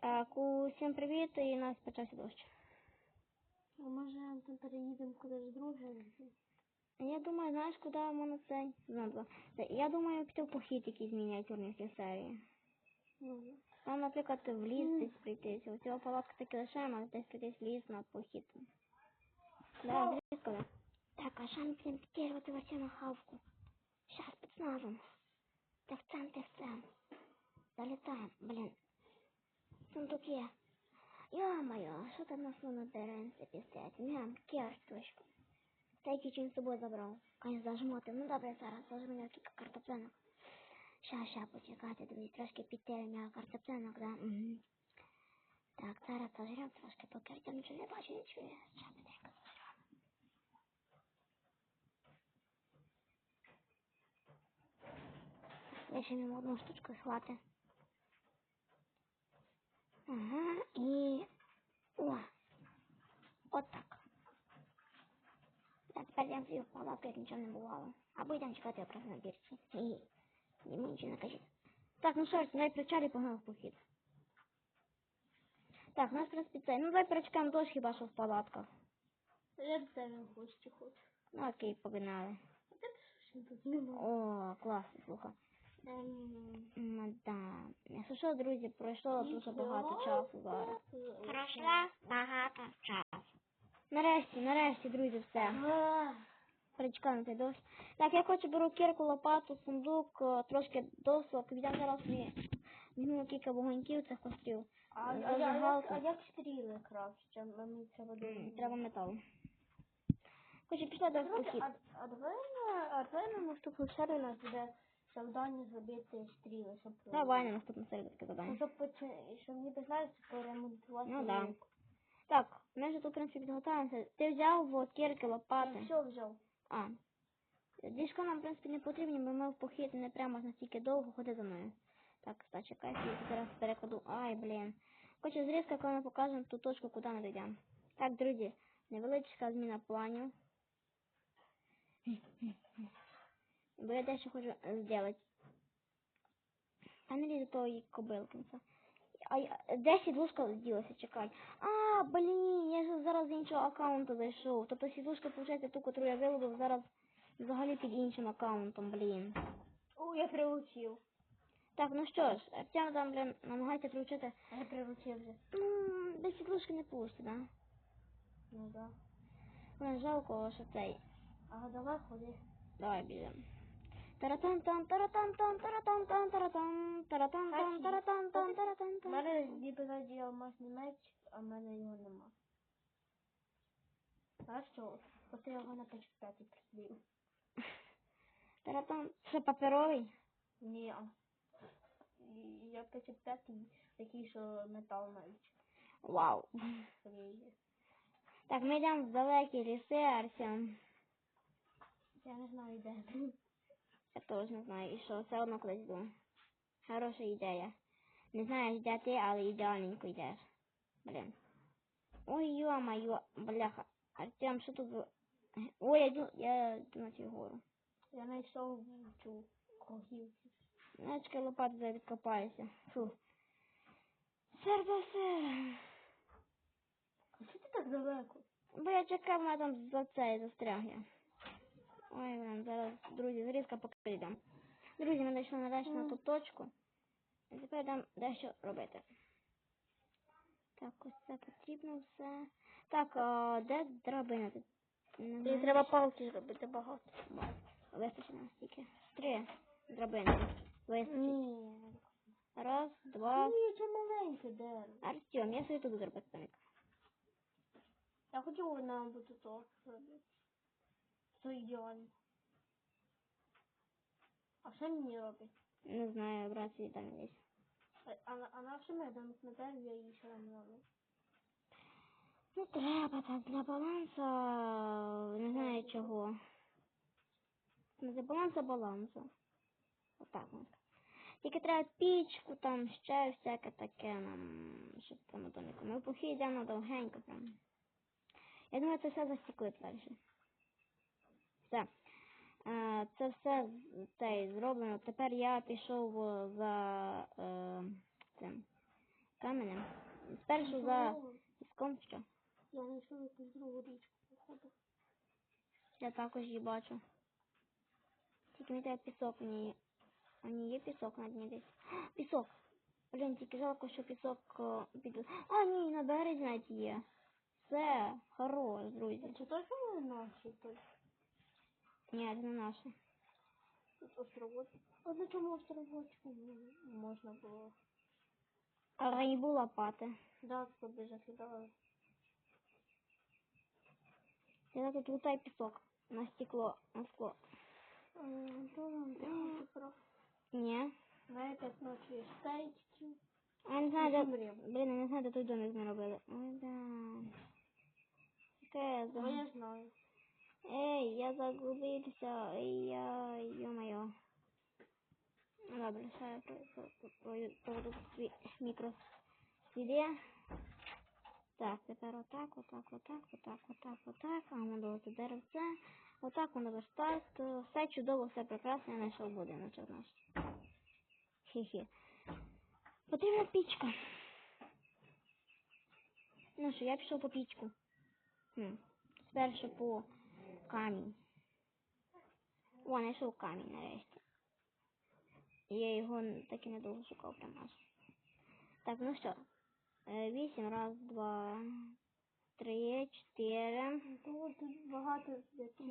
Так, усім привіт, і нас почався дощ. А може переїдемо кудись друге? Я думаю, знаєш, куди можна? Знову. Це- Я думаю, піти в похід якийсь мініатюрний серії. Ну, Там, наприклад, в ліс десь прийтись. У цього палатка таки лишаємо, а десь прийтись в ліс на похід. Да, близько, да. Так, а що ми будемо підтягувати в оцю хавку? Щас, спецназом. Тевцем, тевцем. Залітаємо, блін. Сундук є. Йо-моє, що там на деревці пістять? Мям, керточку. Цей ключ з собою забрав. Конечно, зажмоти. Ну добре, зараз зажму кілька картоплянок. Ща, ща, почекайте, друзі, трошки підтягнення картоплянок, да? Так, зараз зажрем трошки, поки Артем нічого не бачу, не чує. Ща, быстренько зажрем. Лишимо йому одну штучку схвати. Ага, і... О! От так. А тепер собі в палатку, як нічого не бувало. Або йдемо чекати якраз на бірці. І йому нічого не кажіть. Так, ну що ж, давай причалі погнали в похід. Так, у нас, в принципі, це. Ну, давай перечекаємо дощ хіба що в палатках. Я до тебе в гості хочу. Ну, окей, погнали. О, класно, слухай. Ем, Ну, да. Якщо що, друзі, пройшло дуже багато часу зараз. Пройшла багато часу. Нарешті, нарешті, друзі, все. Перечекаємо цей дощ. Так, я хочу беру кірку, лопату, сундук, е, трошки досок. Віддам зараз візьму кілька вогоньків цих кострів. А, а, я- а як стріли краще? Мені треба. Треба метал. Хочу пішла до а, а давай на наступну серію нас буде завдання зробити стріли, щоб Давай на наступну серію таке Ну, завдання. щоб почи- щоб ніби знаєш, поремонтувати. Ну да. Так, ми вже тут, в принципі, підготуємося. Ти взяв от, кірки, Я лопати. все взяв. А. Дішко нам, в принципі, не потрібні, бо ми в похід не прямо настільки довго ходи за мною. Так, та чекай, я зараз перекладу. Ай, блін. Хочу зрізка, коли ми покажемо ту точку, куди ми дійдемо. Так, друзі, невеличка зміна планів. Бо я дещо хочу зробити. Та не лізь до того кобилкинця. А я- де сідлушка ділася, чекай. А, блін, я ж зараз з іншого аккаунту зайшов. Тобто сідлушка, виходить, ту, яку я виловив, зараз взагалі під іншим аккаунтом, блін. О, я прилучив. Так, ну що ж, Артем там, блін, намагається включити. Я прилучив вже. Ну, без сідлушки не пусти, да? Ну да. Блін, жалко, що цей. А давай ходи. Давай біжимо. Таратан там таратан там таратан там таратан таратан там таратан там таратан У мене ніби раді алмазний меч, а в мене його нема. А що? От я його на 5 прислів. Таратан. Це паперовий? Ні. Я 5 такий, що метал навіть. Вау. Так, ми йдемо в далекі ліси, Артем. Я не знаю, де. Я теж не знаю, і що, все одно кудись йду. Хороша ідея. Не знаю, де ти, але ідеальненько йдеш. Блін. Ой, йо-моє, бляха. Артем, що тут? Ой, я йду, я йду на цю гору. Я знайшов цю когівку. Начка лопати закопаюся. Фу. Серце все. А що ти так далеко? Бо я чекав, мене там за це застряг я. Ой, блин, зараз, друзі, зрізка поки йдемо. Друзі, ми дійшли нарешті на ту точку. І тепер йдемо дещо робити. Так, ось це потрібно все. Так, а, де драбина? Тобі треба палки зробити багато. Вистачить нам стільки. Три драбини. Вистачить. Ні. Раз, два. Ні, це маленьке дерево. Артем, я собі тут зробити. Я хочу нам буде то робити. Ідеально. А що мені робить? Не знаю, брат свій там десь. А, а, а на що ми на дереві, я її ще не роблю? Ну треба так для балансу, не знаю чого. Не для балансу балансу. Отак можна. Тільки треба пічку, там ще всяке таке нам, щоб там домику. Ми похід йдемо довгенько прям. Я думаю, це все засікли перше. Все. Е, Це все те, зроблено. Тепер я пішов за е, цим каменем. Спершу за піском що? Я знайшов якусь другу річку, походу. Я також її бачу. Тільки не треба пісок в ній. А не є пісок на дні десь. Пісок! Блін, тільки жалко, що пісок е, під... А, ні, на березі навіть є. Все, хорош, друзі. Чи точно не наші той Ні, це не наше. островочок? А на чому островочку м, можна було? А рибу лопати. Да, собі закидали. Я тут лутай пісок. На стекло, на скло. Таке Ні. на п'ять ночі стейків. А я не знаю, де... Блін, я не знаю, де той домик ми робили. Ой, да. Яке Бо за... я знаю. Ей, я загубився. Ей, я. Ну, Добре, ще я про- про- про- про- проведу свій мікросліди. Так, тепер отак, отак, отак, отак, отак, отак. А воно до деревце. Отак воно верстак. То Все чудово, все прекрасно, я знайшов будиночок наш. Хі-хі. Потрібна пічка. Ну що, я пішов по пічку. Хм. Спершу по камінь. О, знайшов камінь нарешті. Я його так і недовго шукав прям аж. Так, ну що. Вісім, раз, два, три, чотири. Тут багато вісім.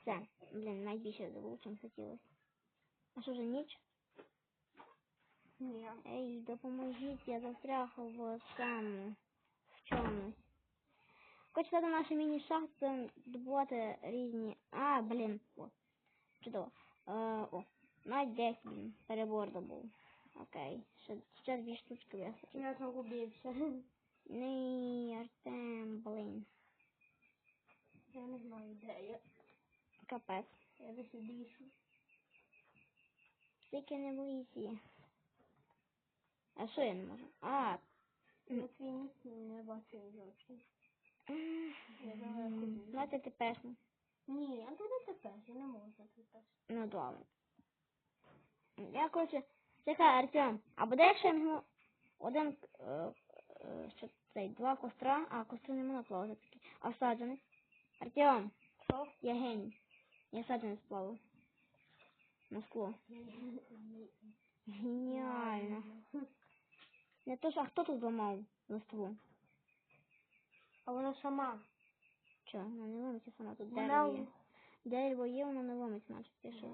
Все. Блін, найбільше забув, чим хотілося. А що вже ніч? Ні. Ей, допоможіть, я застряг в цьому, в чомусь. Хочу стати нашу міні-шахту, добувати різні... А, блін, о, чудово. Е, о, навіть 10, блін, перебор добув. Окей, ще, ще дві штучки вистачить. Я загубився. Ні, Артем, блін, Я не знаю, де я. капець. Я десь у. Тільки не лісі. А що я не можу? А, Я твій ніс не бачу далеко давайте ти перший. Ні, а туди тепер, я не можу тепер. Ну добре. Я коротше, чекай, Артем, а буде якщо я візьму один, е, е, що цей, два костра, а костри не можна плавати такі, а саджанець. Артем, Що? я геній. Я саджанець плаваю. На скло. Геніально. Не то ж, а хто тут зламав листву? А вона сама. Чо, вона не ломиться сама, тут Вона дерево є. Дерево є, воно не ломиться, наче що.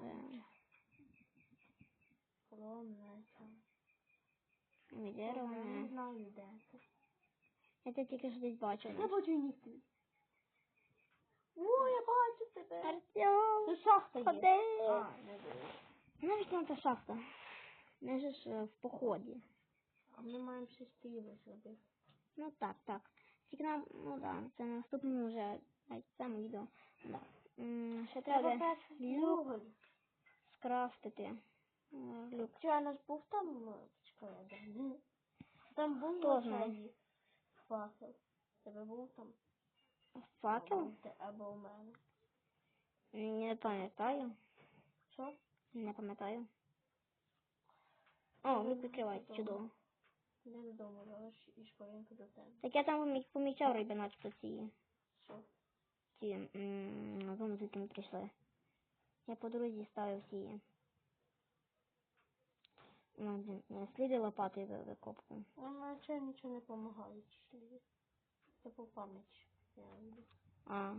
Ломиться. Дерево Я не не. знаю, де це. Я це тільки що десь бачила. Я бачу твій. О, я бачу тебе. Артем, Це шахта є. ходи. А, не було. Навіть нам та шахта. Ми ж е, в поході. А ми маємо ще стріли зробити. Ну так, так. Тільки нам, ну да, це на наступному вже навіть в цьому відео. Да. Ще треба люк скрафтити. Е, Люк. Чи я нас був там, ну, чекай? Там був на факел. Тебе був там? Факел? Або, у мене. Не пам'ятаю. Що? Не пам'ятаю. О, люк відкривається, чудово. Не додому, залиш і шпаринку до тебе. Так я там помі- помічав риби, начебто ці. Що? Ці, м, зону, звідки ми прийшли. Я по дорозі ставив ці. Ну, блін, е, сліди лопатою ви- викопував. Ну, наче нічого не допомагає, чи Це по роблю. А.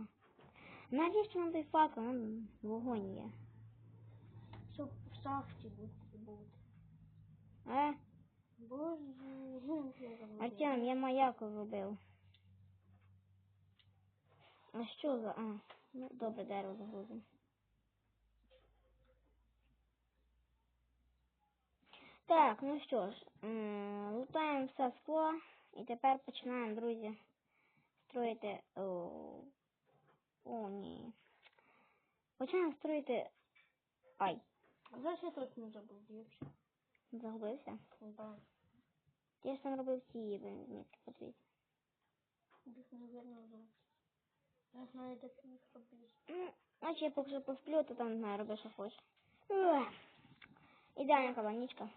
Навіщо нам той факел? Нам вогонь є. Щоб в шахті бути. бути. Боже. Артем, я маяк робив. А що за. А, ну добре, дерево загрузимо. Так, ну що ж, лутаємо все скло і тепер починаємо, друзі, строїти. О, о ні. Починаємо строїти. Ай, А знаєш, я точно забув, дівчина. загубився. Да. Я ж там робив ці блін, змітки, подивіться. Десь, наверное. Я знаю, де ти їх робиш. Ну, наче я поки посплю, то там знаю, роби, що хочеш. Ідеальна кабанічка.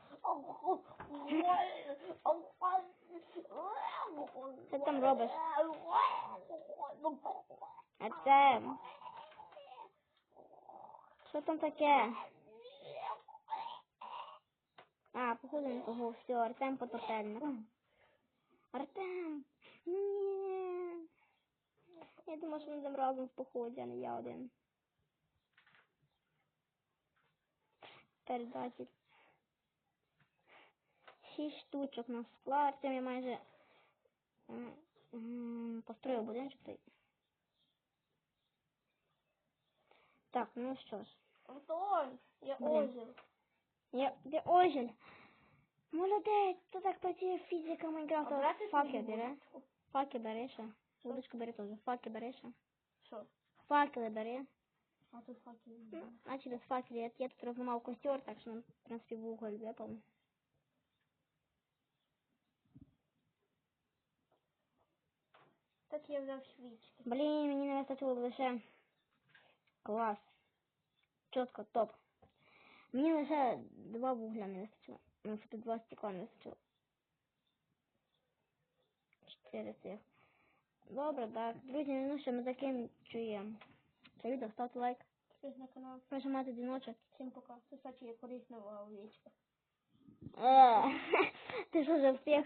Що ти там робиш? Артем. Що там таке? А, походу не того. Все, Артем потопельник. Артем. Ні. Я думаю, що ми будемо разом в поході, а не я один. Передатель. Шість штучок на склад. Артем я майже м, м, построїв будиночок той. Так, ну що ж. Антон, я Блін. озеро. Я, де ожель? Молодець, то так працює фізика Майнкрафта. тобі бере. Факи бери ще. Удочку бери теж. Факи бери ще. Що? Факели бери. А тут факи. А через факели я, я тут розламав костер, так що в принципі, вуголь випав. Так я взяв свічки. Блін, мені не вистачило лише клас. Чітко, топ. Мені лише два вугля не вистачило. Ну, що тут два стекла не вистачило. Чотири цих. Добре, так. Друзі, ну що, ми закінчуємо. Це відео, ставте лайк, Підписуйтесь на канал. прожимайте дзвіночок. Всім пока. Сусачі, є корисна овечка. Е, Ти що вже встиг?